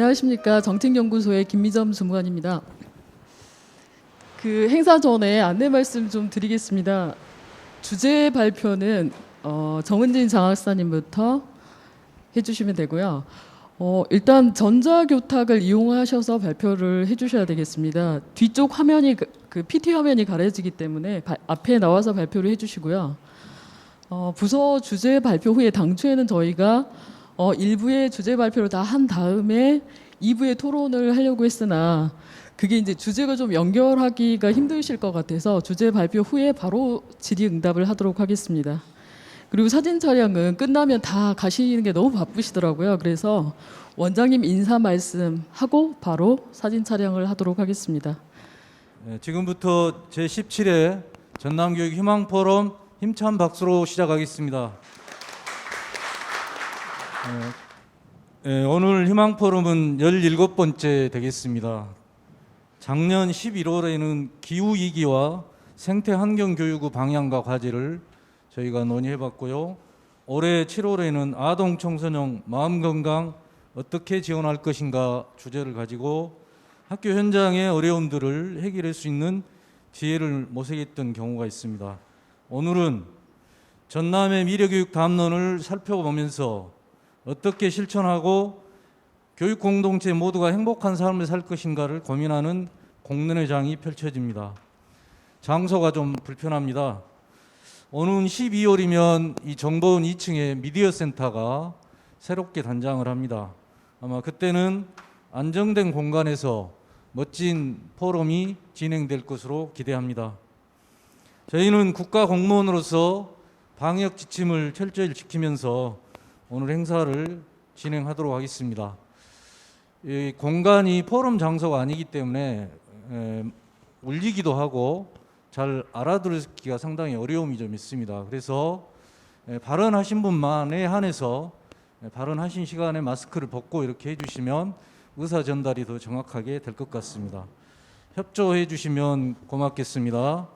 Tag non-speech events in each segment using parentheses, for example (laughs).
안녕하십니까 정책연구소의 김미점 주무관입니다. 그 행사 전에 안내 말씀 좀 드리겠습니다. 주제 발표는 어, 정은진 장학사님부터 해주시면 되고요. 어, 일단 전자교탁을 이용하셔서 발표를 해주셔야 되겠습니다. 뒤쪽 화면이 그, 그 PT 화면이 가려지기 때문에 바- 앞에 나와서 발표를 해주시고요. 어, 부서 주제 발표 후에 당초에는 저희가 어, 1부의 주제 발표를 다 한 다음에 2부의 토론을 하려고 했으나 그게 이제 주제가 좀 연결하기가 힘드실 것 같아서 주제 발표 후에 바로 질의응답을 하도록 하겠습니다. 그리고 사진 촬영은 끝나면 다 가시는 게 너무 바쁘시더라고요. 그래서 원장님 인사 말씀하고 바로 사진 촬영을 하도록 하겠습니다. 네, 지금부터 제 17회 전남교육 희망 포럼 힘찬 박수로 시작하겠습니다. 네, 네, 오늘 희망 포럼은 17번째 되겠습니다. 작년 11월에는 기후 위기와 생태 환경 교육의 방향과 과제를 저희가 논의해 봤고요. 올해 7월에는 아동 청소년 마음 건강 어떻게 지원할 것인가 주제를 가지고 학교 현장의 어려움들을 해결할 수 있는 지혜를 모색했던 경우가 있습니다. 오늘은 전남의 미래교육 담론을 살펴보면서 어떻게 실천하고 교육 공동체 모두가 행복한 삶을 살 것인가를 고민하는 공론회장이 펼쳐집니다. 장소가 좀 불편합니다. 오는 12월이면 이 정보원 2층에 미디어 센터가 새롭게 단장을 합니다. 아마 그때는 안정된 공간에서 멋진 포럼이 진행될 것으로 기대합니다. 저희는 국가 공무원으로서 방역 지침을 철저히 지키면서 오늘 행사를 진행하도록 하겠습니다. 이 공간이 포럼 장소가 아니기 때문에 에, 울리기도 하고 잘 알아들기가 상당히 어려움이 좀 있습니다. 그래서 에, 발언하신 분만에 한해서 에, 발언하신 시간에 마스크를 벗고 이렇게 해주시면 의사 전달이 더 정확하게 될 것 같습니다. 협조해 주시면 고맙겠습니다.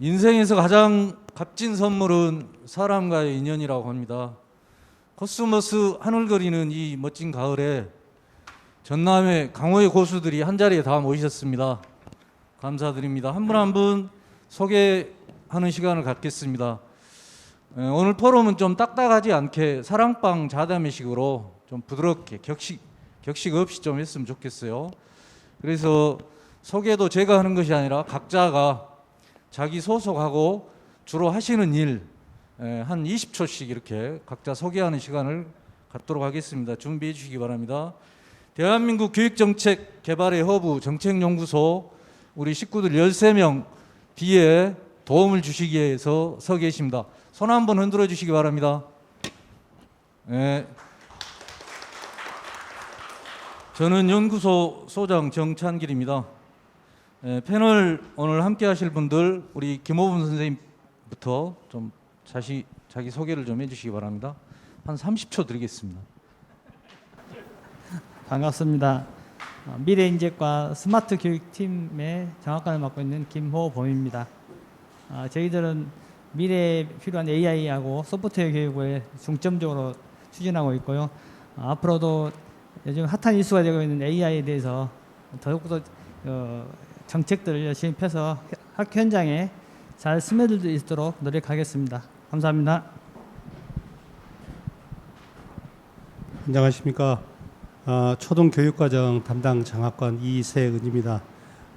인생에서 가장 값진 선물은 사람과의 인연이라고 합니다. 코스모스 하늘거리는 이 멋진 가을에 전남의 강호의 고수들이 한 자리에 다 모이셨습니다. 감사드립니다. 한 분 한 분 소개하는 시간을 갖겠습니다. 에, 오늘 포럼은 좀 딱딱하지 않게 사랑방 자담의식으로 좀 부드럽게 격식 격식 없이 좀 했으면 좋겠어요. 그래서 소개도 제가 하는 것이 아니라 각자가 자기 소속하고 주로 하시는 일 한 20초씩 이렇게 각자 소개하는 시간을 갖도록 하겠습니다. 준비해 주시기 바랍니다. 대한민국 교육정책 개발의 허브 정책연구소 우리 식구들 13명 뒤에 도움을 주시기 위해서 서 계십니다. 손 한번 흔들어 주시기 바랍니다. 네. 저는 연구소 소장 정찬길입니다. 예, 패널 오늘 함께 하실 분들 우리 김호분 선생님부터 좀 자시, 자기 소개를 좀 해주시기 바랍니다. 한 30초 드리겠습니다. (laughs) 반갑습니다. 어, 미래인재과 스마트 교육팀의 장학관을 맡고 있는 김호범입니다. 아, 저희들은 미래에 필요한 AI하고 소프트웨어 교육을 중점적으로 추진하고 있고요. 아, 앞으로도 요즘 핫한 이슈가 되고 있는 AI에 대해서 더욱더 어, 정책들을 열심히 펴서 학교 현장에 잘 스며들 수 있도록 노력하겠습니다. 감사합니다. 안녕하십니까. 어, 초등교육과정 담당 장학관 이세은입니다.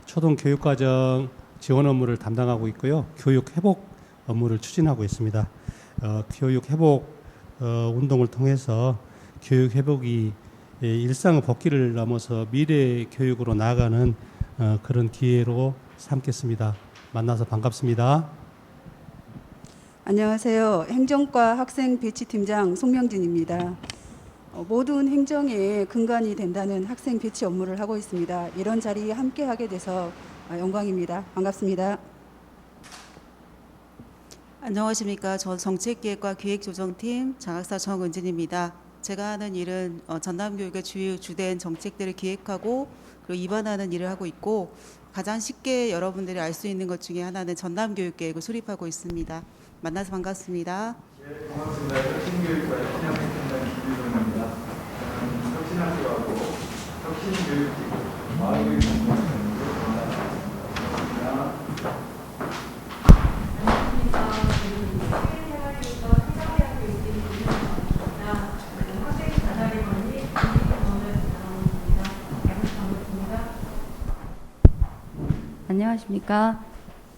초등교육과정 지원 업무를 담당하고 있고요. 교육 회복 업무를 추진하고 있습니다. 어, 교육 회복 어, 운동을 통해서 교육 회복이 예, 일상의 복귀를 넘어서 미래 교육으로 나아가는 어, 그런 기회로 삼겠습니다. 만나서 반갑습니다. 안녕하세요. 행정과 학생 배치 팀장 송명진입니다. 어, 모든 행정의 근간이 된다는 학생 배치 업무를 하고 있습니다. 이런 자리에 함께 하게 돼서 어, 영광입니다. 반갑습니다. 안녕하십니까. 전 정책기획과 기획조정팀 장학사 정은진입니다. 제가 하는 일은 어, 전남교육의 주요 주된 정책들을 기획하고 그리고 입안하는 일을 하고 있고 가장 쉽게 여러분들이 알 수 있는 것 중에 하나는 전남교육계획을 수립하고 있습니다. 만나서 반갑습니다. 고맙습니다. 혁신교육과 협력팀장 김유동입니다. 저는 혁신학교하고 안녕하십니까.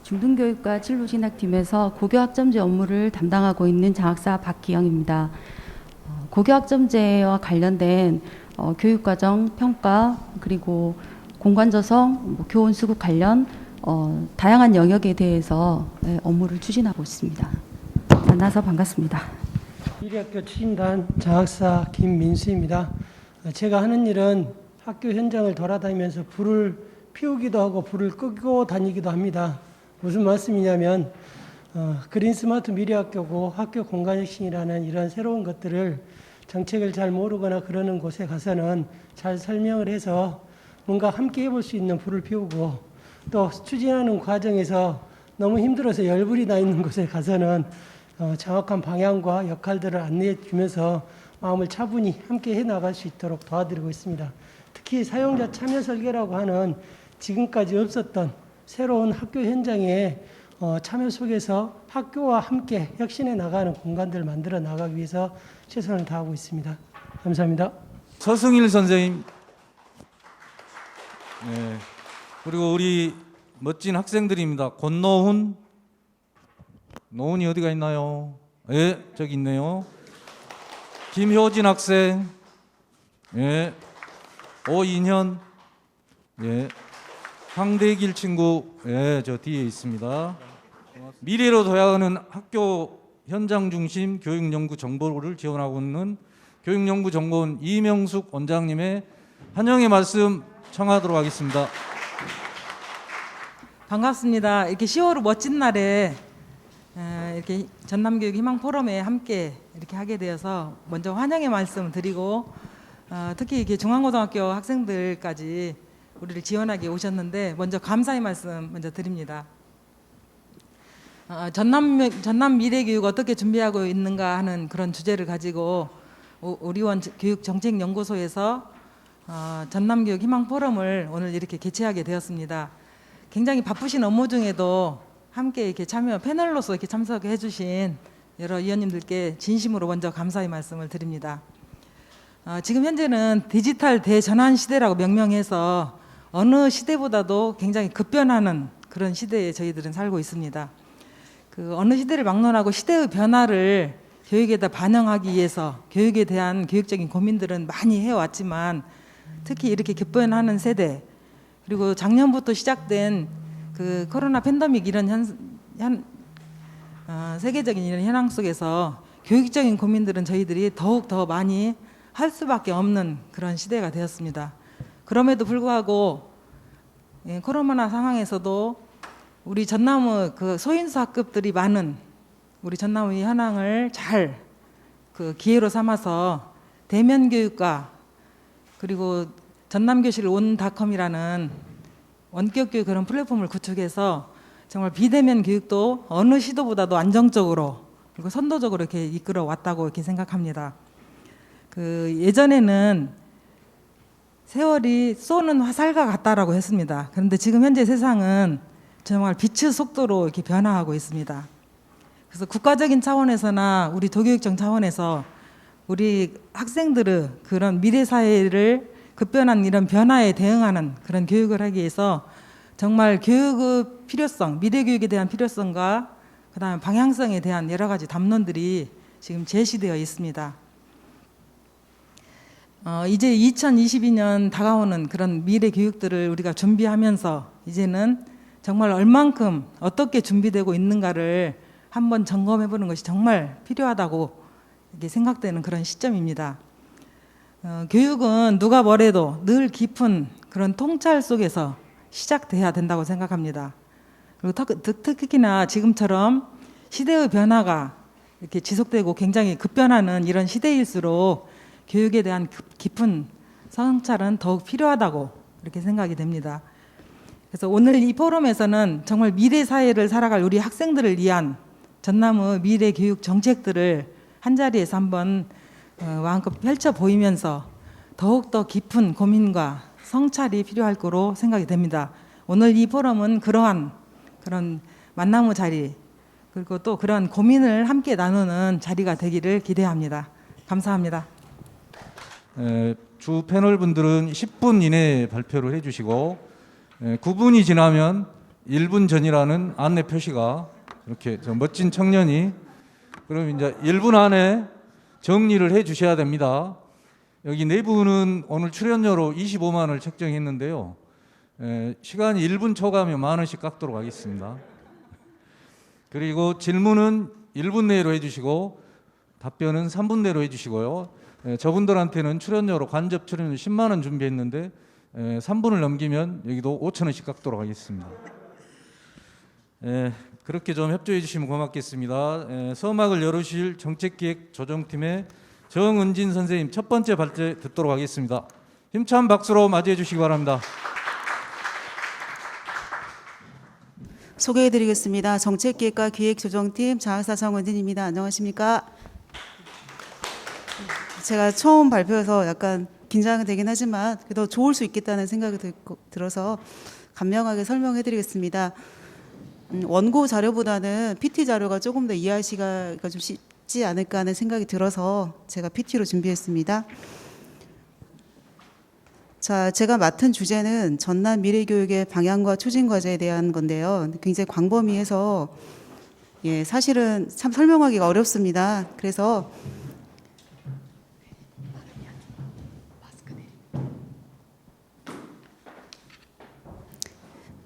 중등교육과 진로진학팀에서 고교학점제 업무를 담당하고 있는 장학사 박기영입니다. 어, 고교학점제와 관련된 어, 교육과정 평가 그리고 공간조성, 뭐 교원 수급 관련 어, 다양한 영역에 대해서 네, 업무를 추진하고 있습니다. 만나서 반갑습니다. 미래학교 추진단 장학사 김민수입니다. 어, 제가 하는 일은 학교 현장을 돌아다니면서 불을 피우기도 하고 불을 끄고 다니기도 합니다. 무슨 말씀이냐면 어, 그린 스마트 미래학교고 학교 공간혁신이라는 이런 새로운 것들을 정책을 잘 모르거나 그러는 곳에 가서는 잘 설명을 해서 뭔가 함께 해볼 수 있는 불을 피우고 또 추진하는 과정에서 너무 힘들어서 열불이 나 있는 곳에 가서는 어, 정확한 방향과 역할들을 안내해 주면서 마음을 차분히 함께 해 나갈 수 있도록 도와드리고 있습니다. 특히 사용자 참여 설계라고 하는 지금까지 없었던 새로운 학교 현장의 어, 참여 속에서 학교와 함께 혁신해 나가는 공간들을 만들어 나가기 위해서 최선을 다하고 있습니다. 감사합니다. 서승일 선생님. 네. 그리고 우리 멋진 학생들입니다. 권노훈. 노훈이 어디가 있나요? 예, 저기 있네요. 김효진 학생. 예. 오인현. 예. 황대길 친구. 예, 저 뒤에 있습니다. 미래로 도약하는 학교 현장 중심 교육 연구 정보를 지원하고 있는 교육연구 정보원 이명숙 원장님의 환영의 말씀 청하도록 하겠습니다. 반갑습니다. 이렇게 10월 멋진 날에 에, 이렇게 전남교육 희망 포럼에 함께 이렇게 하게 되어서 먼저 환영의 말씀 드리고 어, 특히 이렇게 중앙고등학교 학생들까지 우리를 지원하게 오셨는데 먼저 감사의 말씀 먼저 드립니다. 어, 전남 전남 미래교육 어떻게 준비하고 있는가 하는 그런 주제를 가지고 오- 오리원 교육정책연구소에서 어, 전남교육 희망 포럼을 오늘 이렇게 개최하게 되었습니다. 굉장히 바쁘신 업무 중에도 함께 이렇게 참여 패널로서 이렇게 참석해 주신 여러 위원님들께 진심으로 먼저 감사의 말씀을 드립니다. 어, 지금 현재는 디지털 대전환 시대라고 명명해서 어느 시대보다도 굉장히 급변하는 그런 시대에 저희들은 살고 있습니다. 그 어느 시대를 막론하고 시대의 변화를 교육에다 반영하기 위해서 교육에 대한 교육적인 고민들은 많이 해왔지만 특히 이렇게 급변하는 세대 그리고 작년부터 시작된 그 코로나 팬데믹 이런 현, 현 어, 세계적인 이런 현황 속에서 교육적인 고민들은 저희들이 더욱 더 많이 할 수밖에 없는 그런 시대가 되었습니다. 그럼에도 불구하고 예, 코로나 상황에서도 우리 전남의 그 소인수 학급들이 많은 우리 전남의 현황을 잘 그 기회로 삼아서 대면 교육과 그리고 전남교실 온닷컴이라는 원격 교육 그런 플랫폼을 구축해서 정말 비대면 교육도 어느 시도보다도 안정적으로 그리고 선도적으로 이렇게 이끌어 왔다고 이렇게 생각합니다. 그 예전에는 세월이 쏘는 화살과 같다라고 했습니다. 그런데 지금 현재 세상은 정말 빛의 속도로 이렇게 변화하고 있습니다. 그래서 국가적인 차원에서나 우리 도교육청 차원에서 우리 학생들의 그런 미래 사회를 급변한 이런 변화에 대응하는 그런 교육을 하기 위해서 정말 교육의 필요성, 미래 교육에 대한 필요성과 그다음에 방향성에 대한 여러 가지 담론들이 지금 제시되어 있습니다. 어, 이제 2022년 다가오는 그런 미래 교육들을 우리가 준비하면서 이제는 정말 얼만큼 어떻게 준비되고 있는가를 한번 점검해 보는 것이 정말 필요하다고 이렇게 생각되는 그런 시점입니다. 어, 교육은 누가 뭐래도 늘 깊은 그런 통찰 속에서 시작돼야 된다고 생각합니다. 그리고 특히나 지금처럼 시대의 변화가 이렇게 지속되고 굉장히 급변하는 이런 시대일수록 교육에 대한 급- 깊은 성찰은 더욱 필요하다고 이렇게 생각이 됩니다. 그래서 오늘 이 포럼에서는 정말 미래 사회를 살아갈 우리 학생들을 위한 전남의 미래 교육 정책들을 한 자리에서 한번 어, 마음껏 펼쳐 보이면서 더욱 더 깊은 고민과 성찰이 필요할 거로 생각이 됩니다. 오늘 이 포럼은 그러한 그런 만남의 자리 그리고 또 그런 고민을 함께 나누는 자리가 되기를 기대합니다. 감사합니다. 에, 주 패널 분들은 10분 이내에 발표를 해주시고 에, 9분이 지나면 1분 전이라는 안내 표시가 이렇게 저 멋진 청년이 그럼 이제 1분 안에 정리를 해 주셔야 됩니다. 여기 네 분은 오늘 출연료로 25만 원을 책정했는데요. 에, 시간이 1분 초과하면 만 원씩 깎도록 하겠습니다. 그리고 질문은 1분 내로 해주시고 답변은 3분 내로 해주시고요. 에, 저분들한테는 출연료로 간접 출연료 10만 원 준비했는데 에, 3분을 넘기면 여기도 5천 원씩 깎도록 하겠습니다. 에, 그렇게 좀 협조해 주시면 고맙겠습니다. 에, 서막을 열으실 정책기획 조정팀의 정은진 선생님 첫 번째 발제 듣도록 하겠습니다. 힘찬 박수로 맞이해 주시기 바랍니다. 소개해드리겠습니다. 정책기획과 기획조정팀 장학사 정은진입니다. 안녕하십니까? 제가 처음 발표해서 약간 긴장이 되긴 하지만 그래도 좋을 수 있겠다는 생각이 들- 들어서 간명하게 설명해드리겠습니다. 음, 원고 자료보다는 PT 자료가 조금 더 이해하시기가 좀 쉽지 않을까 하는 생각이 들어서 제가 PT로 준비했습니다. 자, 제가 맡은 주제는 전남 미래교육의 방향과 추진 과제에 대한 건데요. 굉장히 광범위해서 예, 사실은 참 설명하기가 어렵습니다. 그래서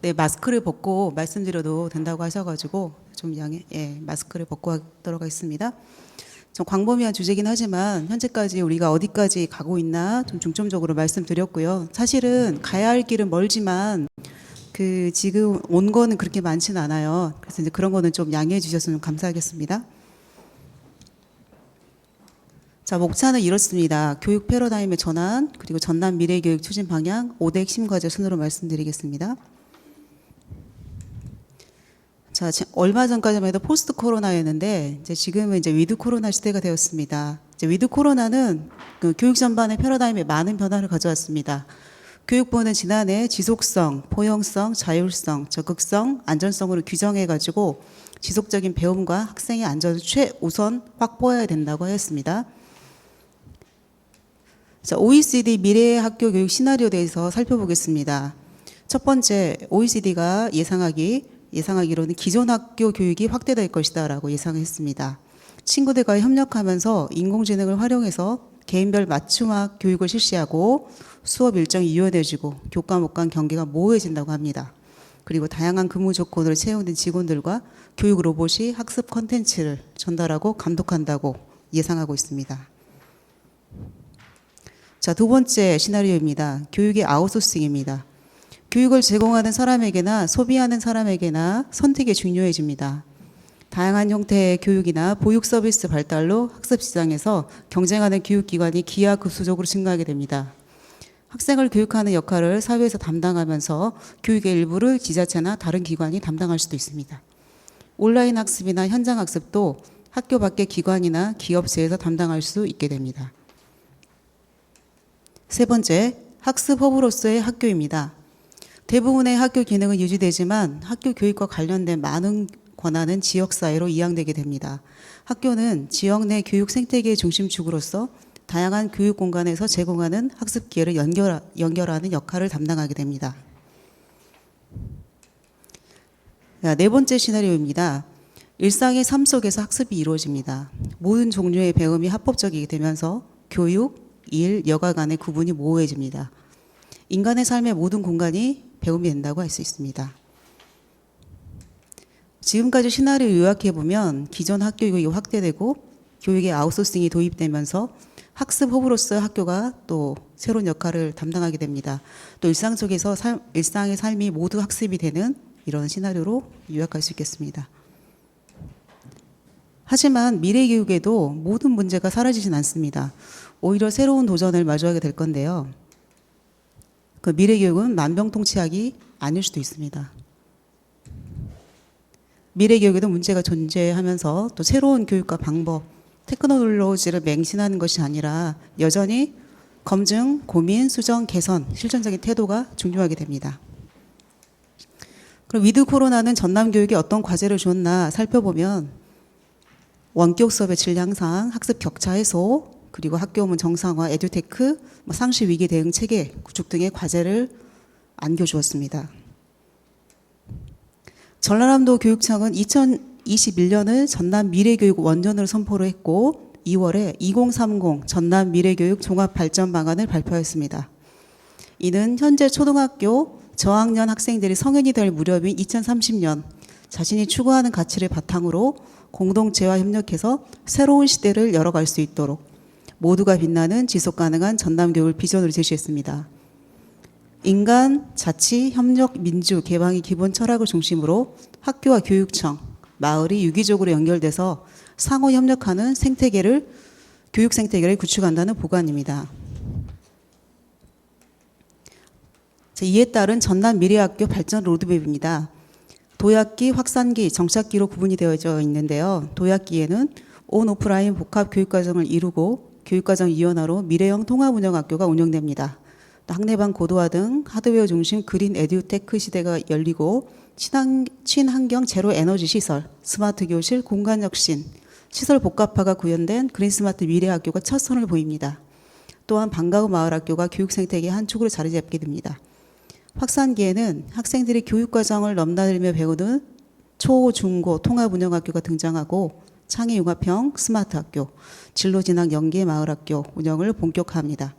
네, 마스크를 벗고 말씀드려도 된다고 하셔가지고 좀 양해, 예, 마스크를 벗고 하도록 하겠습니다. 좀 광범위한 주제긴 하지만 현재까지 우리가 어디까지 가고 있나 좀 중점적으로 말씀드렸고요. 사실은 가야 할 길은 멀지만 그 지금 온 거는 그렇게 많지는 않아요. 그래서 이제 그런 거는 좀 양해해 주셨으면 감사하겠습니다. 자, 목차는 이렇습니다. 교육 패러다임의 전환, 그리고 전남 미래교육 추진 방향, 5대 핵심 과제 순으로 말씀드리겠습니다. 자, 지- 얼마 전까지만 해도 포스트 코로나였는데 이제 지금은 이제 위드 코로나 시대가 되었습니다. 이제 위드 코로나는 그 교육 전반의 패러다임에 많은 변화를 가져왔습니다. 교육부는 지난해 지속성, 포용성, 자율성, 적극성, 안전성으로 규정해 가지고 지속적인 배움과 학생의 안전을 최우선 확보해야 된다고 하였습니다. 자, OECD 미래의 학교 교육 시나리오에 대해서 살펴보겠습니다. 첫 번째, OECD가 예상하기 예상하기로는 기존 학교 교육이 확대될 것이다라고 예상했습니다. 친구들과 협력하면서 인공지능을 활용해서 개인별 맞춤학 교육을 실시하고 수업 일정이 유연해지고 교과목 간 경계가 모호해진다고 합니다. 그리고 다양한 근무 조건으로 채용된 직원들과 교육 로봇이 학습 컨텐츠를 전달하고 감독한다고 예상하고 있습니다. 자, 두 번째 시나리오입니다. 교육의 아웃소싱입니다. 교육을 제공하는 사람에게나 소비하는 사람에게나 선택이 중요해집니다. 다양한 형태의 교육이나 보육 서비스 발달로 학습 시장에서 경쟁하는 교육기관이 기하급수적으로 증가하게 됩니다. 학생을 교육하는 역할을 사회에서 담당하면서 교육의 일부를 지자체나 다른 기관이 담당할 수도 있습니다. 온라인 학습이나 현장 학습도 학교 밖의 기관이나 기업체에서 담당할 수 있게 됩니다. 세 번째, 학습 허브로서의 학교입니다. 대부분의 학교 기능은 유지되지만 학교 교육과 관련된 많은 권한은 지역사회로 이양되게 됩니다. 학교는 지역 내 교육 생태계의 중심축으로서 다양한 교육 공간에서 제공하는 학습 기회를 연결, 연결하는 역할을 담당하게 됩니다. 자, 네 번째 시나리오입니다. 일상의 삶 속에서 학습이 이루어집니다. 모든 종류의 배움이 합법적이게 되면서 교육, 일, 여가 간의 구분이 모호해집니다. 인간의 삶의 모든 공간이 배움이 된다고 할 수 있습니다. 지금까지 시나리오 요약해 보면 기존 학교 교육이 확대되고 교육의 아웃소싱이 도입되면서 학습 허브로서 학교가 또 새로운 역할을 담당하게 됩니다. 또 일상 속에서 삶, 일상의 삶이 모두 학습이 되는 이런 시나리오로 요약할 수 있겠습니다. 하지만 미래 교육에도 모든 문제가 사라지진 않습니다. 오히려 새로운 도전을 마주하게 될 건데요. 그 미래 교육은 만병통치약이 아닐 수도 있습니다. 미래 교육에도 문제가 존재하면서 또 새로운 교육과 방법, 테크놀로지를 맹신하는 것이 아니라 여전히 검증, 고민, 수정, 개선, 실천적인 태도가 중요하게 됩니다. 그럼 위드 코로나는 전남 교육에 어떤 과제를 줬나 살펴보면 원격 수업의 질 향상, 학습 격차 해소, 그리고 학교 업무 정상화, 에듀테크, 뭐 상시 위기 대응 체계 구축 등의 과제를 안겨주었습니다. 전라남도 교육청은 2021년을 전남 미래교육 원전으로 선포를 했고 2월에 2030 전남 미래교육 종합 발전 방안을 발표했습니다. 이는 현재 초등학교 저학년 학생들이 성인이 될 무렵인 2030년 자신이 추구하는 가치를 바탕으로 공동체와 협력해서 새로운 시대를 열어갈 수 있도록 모두가 빛나는 지속 가능한 전남 교육을 비전으로 제시했습니다. 인간, 자치, 협력, 민주, 개방의 기본 철학을 중심으로 학교와 교육청, 마을이 유기적으로 연결돼서 상호 협력하는 생태계를 교육 생태계를 구축한다는 보관입니다. 자, 이에 따른 전남 미래학교 발전 로드맵입니다. 도약기, 확산기, 정착기로 구분이 되어져 있는데요. 도약기에는 온 오프라인 복합 교육과정을 이루고 교육과정 이원화로 미래형 통합운영학교가 운영됩니다. 학내방 고도화 등 하드웨어 중심 그린 에듀테크 시대가 열리고 친환, 친환경 제로 에너지 시설, 스마트 교실, 공간 혁신, 시설 복합화가 구현된 그린 스마트 미래 학교가 첫 선을 보입니다. 또한 방과후 마을 학교가 교육 생태계 한 축으로 자리 잡게 됩니다. 확산기에는 학생들이 교육 과정을 넘나들며 배우는 초, 중 고 통합 운영 학교가 등장하고 창의 융합형 스마트 학교, 진로 진학 연계 마을 학교 운영을 본격화합니다.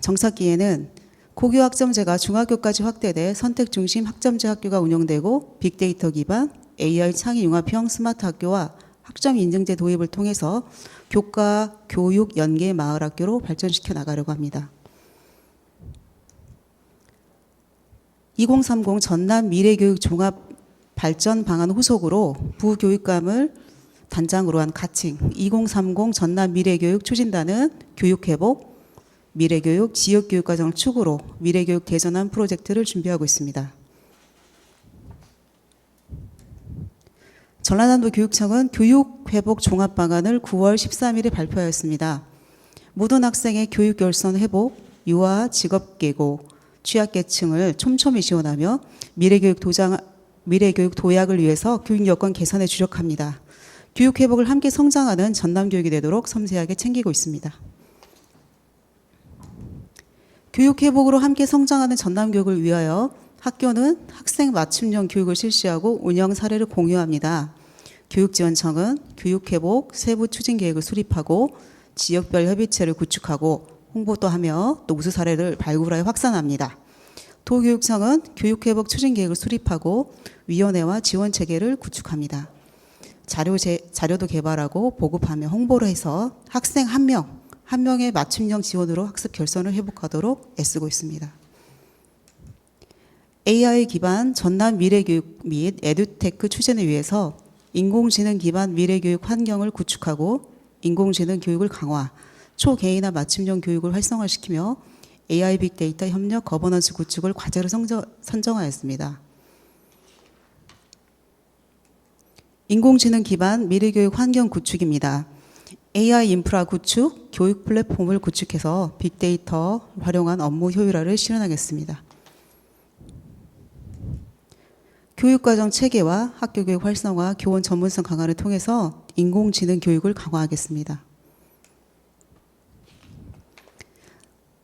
정착기에는 고교 학점제가 중학교까지 확대돼 선택 중심 학점제 학교가 운영되고 빅데이터 기반 AI 창의 융합형 스마트 학교와 학점 인증제 도입을 통해서 교과 교육 연계 마을 학교로 발전시켜 나가려고 합니다. 2030 전남 미래교육 종합 발전 방안 후속으로 부교육감을 단장으로 한 가칭 2030 전남 미래교육 추진단은 교육회복, 미래교육, 지역교육과정을 축으로 미래교육 대전환 프로젝트를 준비하고 있습니다. 전라남도 교육청은 교육회복 종합방안을 9월 13일에 발표하였습니다. 모든 학생의 교육 결선 회복, 유아 직업 계고, 취약계층을 촘촘히 지원하며 미래교육 도장 미래교육 도약을 위해서 교육 여건 개선에 주력합니다. 교육 회복을 함께 성장하는 전남 교육이 되도록 섬세하게 챙기고 있습니다. 교육 회복으로 함께 성장하는 전남 교육을 위하여 학교는 학생 맞춤형 교육을 실시하고 운영 사례를 공유합니다. 교육지원청은 교육 회복 세부 추진 계획을 수립하고 지역별 협의체를 구축하고 홍보도 하며 또 우수 사례를 발굴하여 확산합니다. 도교육청은 교육 회복 추진 계획을 수립하고 위원회와 지원 체계를 구축합니다. 자료 제, 자료도 개발하고 보급하며 홍보를 해서 학생 한 명, 한 명의 맞춤형 지원으로 학습 결선을 회복하도록 애쓰고 있습니다. AI 기반 전남 미래교육 및 에듀테크 추진을 위해서 인공지능 기반 미래교육 환경을 구축하고 인공지능 교육을 강화, 초개인화 맞춤형 교육을 활성화시키며 AI 빅데이터 협력 거버넌스 구축을 과제로 선정하였습니다. 인공지능 기반 미래교육 환경 구축입니다. AI 인프라 구축, 교육 플랫폼을 구축해서 빅데이터 활용한 업무 효율화를 실현하겠습니다. 교육과정 체계와 학교교육 활성화, 교원 전문성 강화를 통해서 인공지능 교육을 강화하겠습니다.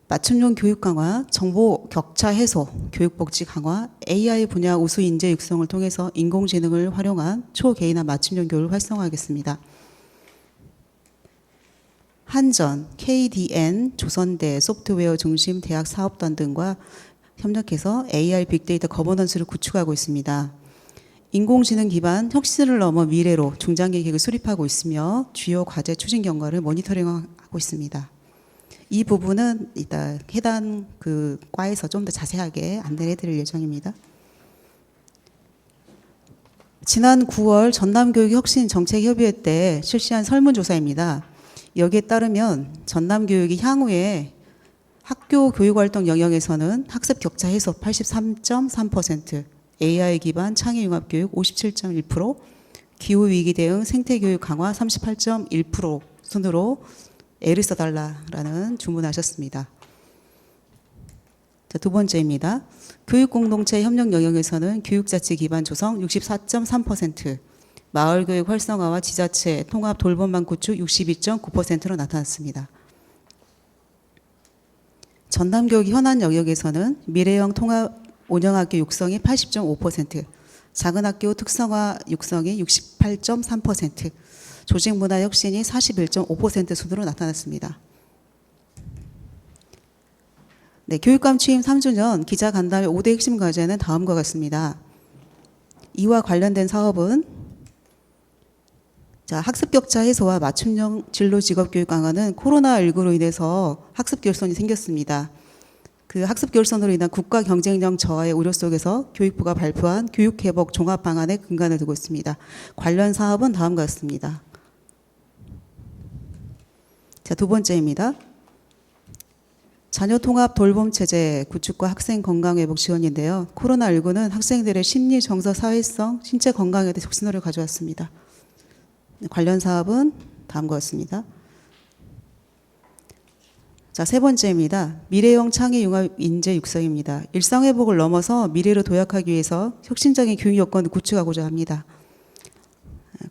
맞춤형 교육 강화, 정보 격차 해소, 교육복지 강화, AI 분야 우수 인재 육성을 통해서 인공지능을 활용한 초개인화 맞춤형 교육을 활성화하겠습니다. 한전, KDN, 조선대, 소프트웨어 중심 대학 사업단 등과 협력해서 AI 빅데이터 거버넌스를 구축하고 있습니다. 인공지능 기반 혁신을 넘어 미래로 중장기 계획을 수립하고 있으며 주요 과제 추진 경과를 모니터링하고 있습니다. 이 부분은 이따 해당 그 과에서 좀 더 자세하게 안내해 드릴 예정입니다. 지난 9월 전남교육혁신정책협의회 때 실시한 설문조사입니다. 여기에 따르면 전남교육이 향후에 학교 교육활동 영역에서는 학습 격차 해소 83.3%, AI 기반 창의융합교육 57.1%, 기후위기 대응 생태교육 강화 38.1% 순으로 애를 써달라라는 주문하셨습니다. 자, 두 번째입니다. 교육 공동체 협력 영역에서는 교육자치 기반 조성 64.3%, 마을 교육 활성화와 지자체 통합 돌봄망 구축 62.9%로 나타났습니다. 전남 교육 현안 영역에서는 미래형 통합 운영학교 육성이 80.5%, 작은 학교 특성화 육성이 68.3%, 조직 문화 혁신이 41.5% 순으로 나타났습니다. 네, 교육감 취임 3주년 기자 간담회 5대 핵심 과제는 다음과 같습니다. 이와 관련된 사업은 자, 학습 격차 해소와 맞춤형 진로 직업 교육 강화는 코로나19로 인해서 학습 결손이 생겼습니다. 그 학습 결손으로 인한 국가 경쟁력 저하의 우려 속에서 교육부가 발표한 교육 회복 종합 방안에 근간을 두고 있습니다. 관련 사업은 다음과 같습니다. 자, 두 번째입니다. 자녀 통합 돌봄 체제 구축과 학생 건강 회복 지원인데요. 코로나19는 학생들의 심리, 정서, 사회성, 신체 건강에 대해 촉진호를 가져왔습니다. 네, 관련 사업은 다음과 같습니다. 자, 세 번째입니다. 미래형 창의 융합 인재 육성입니다. 일상 회복을 넘어서 미래로 도약하기 위해서 혁신적인 교육 여건을 구축하고자 합니다.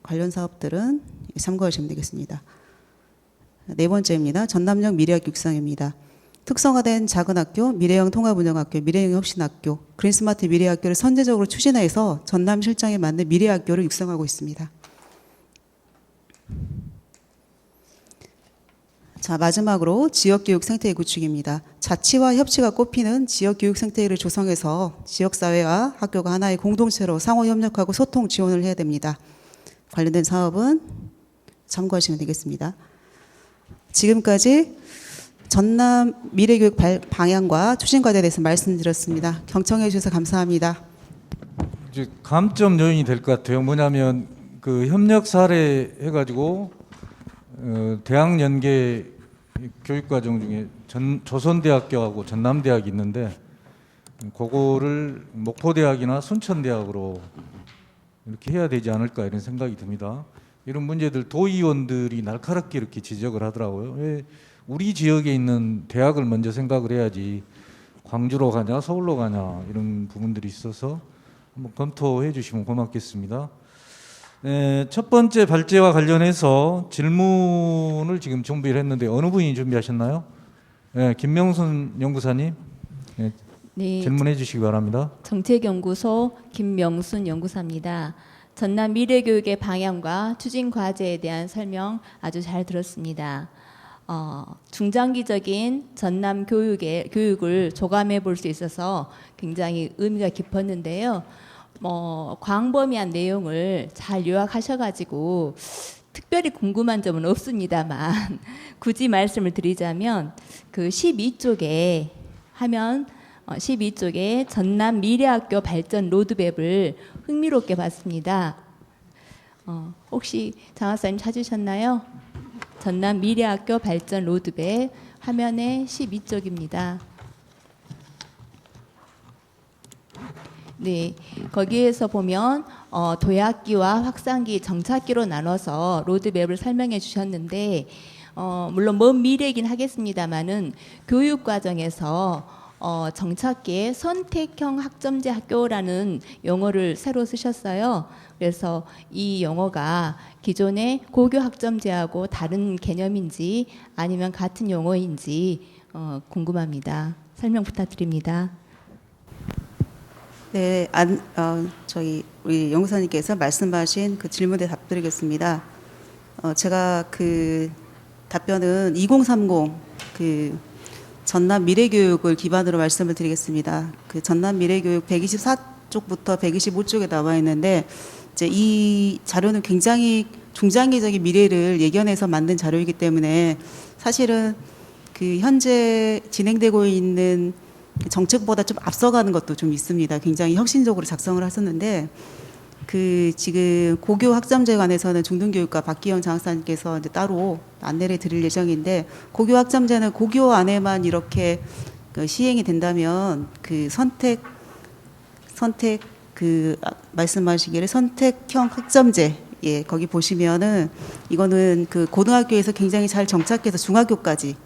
관련 사업들은 참고하시면 되겠습니다. 네 번째입니다. 전남역 미래학 육성입니다. 특성화된 작은 학교, 미래형 통합운영학교, 미래형 혁신학교, 그린스마트 미래학교를 선제적으로 추진해서 전남 실정에 맞는 미래학교를 육성하고 있습니다. 자, 마지막으로 지역교육 생태계 구축입니다. 자치와 협치가 꼽히는 지역교육 생태계를 조성해서 지역사회와 학교가 하나의 공동체로 상호 협력하고 소통 지원을 해야 됩니다. 관련된 사업은 참고하시면 되겠습니다. 지금까지 전남 미래교육 발- 방향과 추진 과제에 대해서 말씀드렸습니다. 경청해 주셔서 감사합니다. 이제 감점 요인이 될 것 같아요. 뭐냐면 그 협력 사례 해가지고 어, 대학 연계 교육 과정 중에 전, 조선대학교하고 전남대학이 있는데 그거를 목포대학이나 순천대학으로 이렇게 해야 되지 않을까 이런 생각이 듭니다. 이런 문제들 도의원들이 날카롭게 이렇게 지적을 하더라고요. 왜 우리 지역에 있는 대학을 먼저 생각을 해야지 광주로 가냐 서울로 가냐 이런 부분들이 있어서 한번 검토해 주시면 고맙겠습니다. 네, 첫 번째 발제와 관련해서 질문을 지금 준비를 했는데 어느 분이 준비하셨나요? 네, 김명순 연구사님 네, 네, 질문해 주시기 바랍니다. 정책연구소 김명순 연구사입니다. 전남 미래교육의 방향과 추진 과제에 대한 설명 아주 잘 들었습니다. 어, 중장기적인 전남 교육의 교육을 조감해 볼 수 있어서 굉장히 의미가 깊었는데요. 뭐 광범위한 내용을 잘 요약하셔가지고 특별히 궁금한 점은 없습니다만 (laughs) 굳이 말씀을 드리자면 그 12쪽에 하면 어, 12쪽에 전남 미래학교 발전 로드맵을 흥미롭게 봤습니다. 어, 혹시 장학사님 찾으셨나요? 전남 미래학교 발전 로드맵 화면에 12쪽입니다. 네, 거기에서 보면 어, 도약기와 확산기, 정착기로 나눠서 로드맵을 설명해 주셨는데 어, 물론 먼 미래이긴 하겠습니다만은 교육 과정에서 어, 정착기에 선택형 학점제 학교라는 용어를 새로 쓰셨어요. 그래서 이 용어가 기존의 고교 학점제하고 다른 개념인지 아니면 같은 용어인지 어, 궁금합니다. 설명 부탁드립니다. 네, 안, 어, 저희 우리 연구사님께서 말씀하신 그 질문에 답드리겠습니다. 어, 제가 그 답변은 2030그 전남 미래교육을 기반으로 말씀을 드리겠습니다. 그 전남 미래교육 124쪽부터 125쪽에 나와 있는데 이제 이 자료는 굉장히 중장기적인 미래를 예견해서 만든 자료이기 때문에 사실은 그 현재 진행되고 있는 정책보다 좀 앞서가는 것도 좀 있습니다. 굉장히 혁신적으로 작성을 하셨는데 그 지금 고교 학점제 관해서는 중등교육과 박기영 장학사님께서 이제 따로 안내를 드릴 예정인데 고교 학점제는 고교 안에만 이렇게 그 시행이 된다면 그 선택 선택 그 아, 말씀하시기를 선택형 학점제 예, 거기 보시면은 이거는 그 고등학교에서 굉장히 잘 정착해서 중학교까지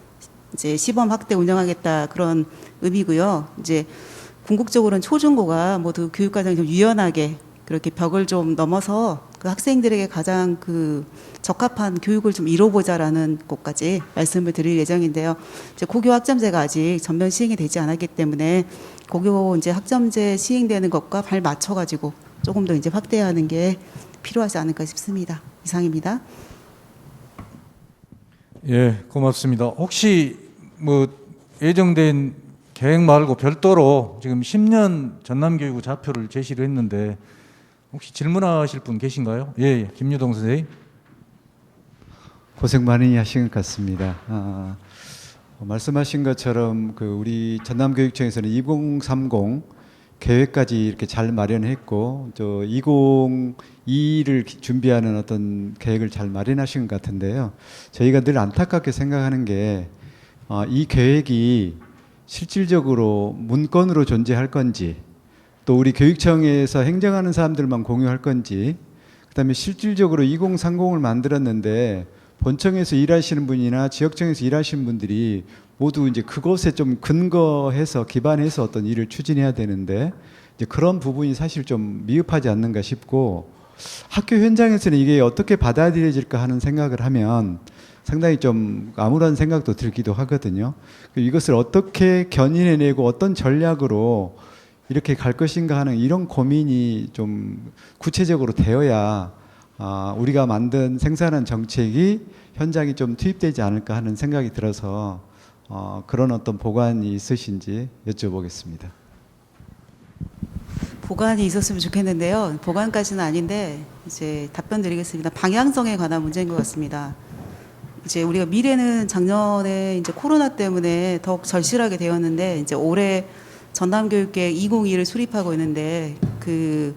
이제 시범 확대 운영하겠다 그런 의미고요. 이제 궁극적으로는 초중고가 모두 교육과정이 좀 유연하게 그렇게 벽을 좀 넘어서 그 학생들에게 가장 그 적합한 교육을 좀 이뤄보자라는 것까지 말씀을 드릴 예정인데요. 이제 고교 학점제가 아직 전면 시행이 되지 않았기 때문에 고교 이제 학점제 시행되는 것과 발 맞춰가지고 조금 더 이제 확대하는 게 필요하지 않을까 싶습니다. 이상입니다. 예, 고맙습니다. 혹시 뭐 예정된 계획 말고 별도로 지금 10년 전남교육부 좌표를 제시를 했는데 혹시 질문하실 분 계신가요? 예, 예. 김유동 선생님. 고생 많이 하신 것 같습니다. 아, 어, 말씀하신 것처럼 그 우리 전남교육청에서는 2030 계획까지 이렇게 잘 마련했고 저 2022를 준비하는 어떤 계획을 잘 마련하신 것 같은데요. 저희가 늘 안타깝게 생각하는 게 어, 이 계획이 실질적으로 문건으로 존재할 건지 또 우리 교육청에서 행정하는 사람들만 공유할 건지 그다음에 실질적으로 2030을 만들었는데 본청에서 일하시는 분이나 지역청에서 일하시는 분들이 모두 이제 그것에 좀 근거해서 기반해서 어떤 일을 추진해야 되는데 이제 그런 부분이 사실 좀 미흡하지 않는가 싶고 학교 현장에서는 이게 어떻게 받아들여질까 하는 생각을 하면 상당히 좀 아무런 생각도 들기도 하거든요. 이것을 어떻게 견인해내고 어떤 전략으로 이렇게 갈 것인가 하는 이런 고민이 좀 구체적으로 되어야 아, 우리가 만든 생산한 정책이 현장에 좀 투입되지 않을까 하는 생각이 들어서 어, 그런 어떤 보관이 있으신지 여쭤보겠습니다. 보관이 있었으면 좋겠는데요. 보관까지는 아닌데 이제 답변 드리겠습니다. 방향성에 관한 문제인 것 같습니다. 이제 우리가 미래는 작년에 이제 코로나 때문에 더욱 절실하게 되었는데 이제 올해 전남교육계획 2022를 수립하고 있는데 그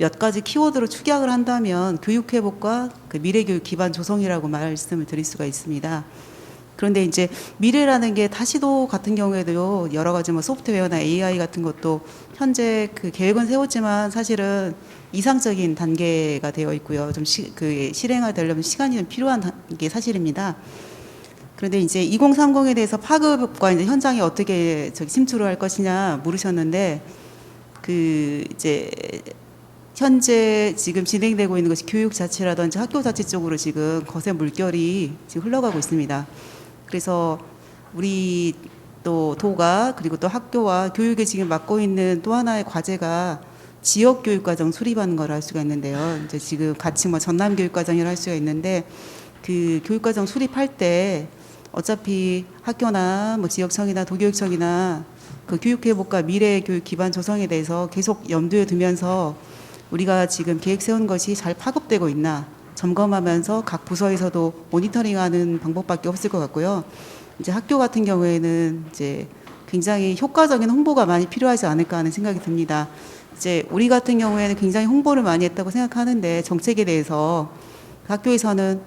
몇 가지 키워드로 축약을 한다면 교육 회복과 그 미래 교육 기반 조성이라고 말씀을 드릴 수가 있습니다. 그런데 이제 미래라는 게 다시도 같은 경우에도 여러 가지 뭐 소프트웨어나 AI 같은 것도 현재 그 계획은 세웠지만 사실은 이상적인 단계가 되어 있고요. 좀 시, 그 실행하려면 시간이 좀 필요한 단- 게 사실입니다. 그런데 이제 2030에 대해서 파급과 이제 현장에 어떻게 저기 침투를 할 것이냐 물으셨는데 그 이제 현재 지금 진행되고 있는 것이 교육 자체라든지 학교 자체 쪽으로 지금 거센 물결이 지금 흘러가고 있습니다. 그래서 우리 또 도가 그리고 또 학교와 교육에 지금 맡고 있는 또 하나의 과제가 지역 교육 과정 수립하는 걸 할 수가 있는데요. 이제 지금 같이 뭐 전남 교육 과정이라 할 수가 있는데 그 교육 과정 수립할 때 어차피 학교나 뭐 지역청이나 도교육청이나 그 교육 회복과 미래 교육 기반 조성에 대해서 계속 염두에 두면서 우리가 지금 계획 세운 것이 잘 파급되고 있나 점검하면서 각 부서에서도 모니터링하는 방법밖에 없을 것 같고요. 이제 학교 같은 경우에는 이제 굉장히 효과적인 홍보가 많이 필요하지 않을까 하는 생각이 듭니다. 이제 우리 같은 경우에는 굉장히 홍보를 많이 했다고 생각하는데 정책에 대해서 학교에서는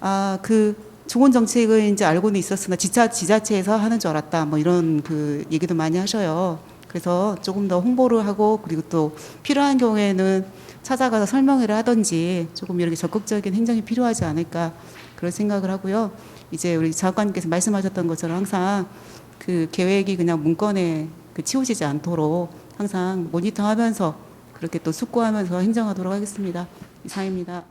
아 그 좋은 정책을 이제 알고는 있었으나 지자 지자체에서 하는 줄 알았다 뭐 이런 그 얘기도 많이 하셔요. 그래서 조금 더 홍보를 하고 그리고 또 필요한 경우에는 찾아가서 설명회를 하든지 조금 이렇게 적극적인 행정이 필요하지 않을까 그런 생각을 하고요. 이제 우리 장관님께서 말씀하셨던 것처럼 항상 그 계획이 그냥 문건에 그 치우치지 않도록 항상 모니터하면서 그렇게 또 숙고하면서 행정하도록 하겠습니다. 이상입니다.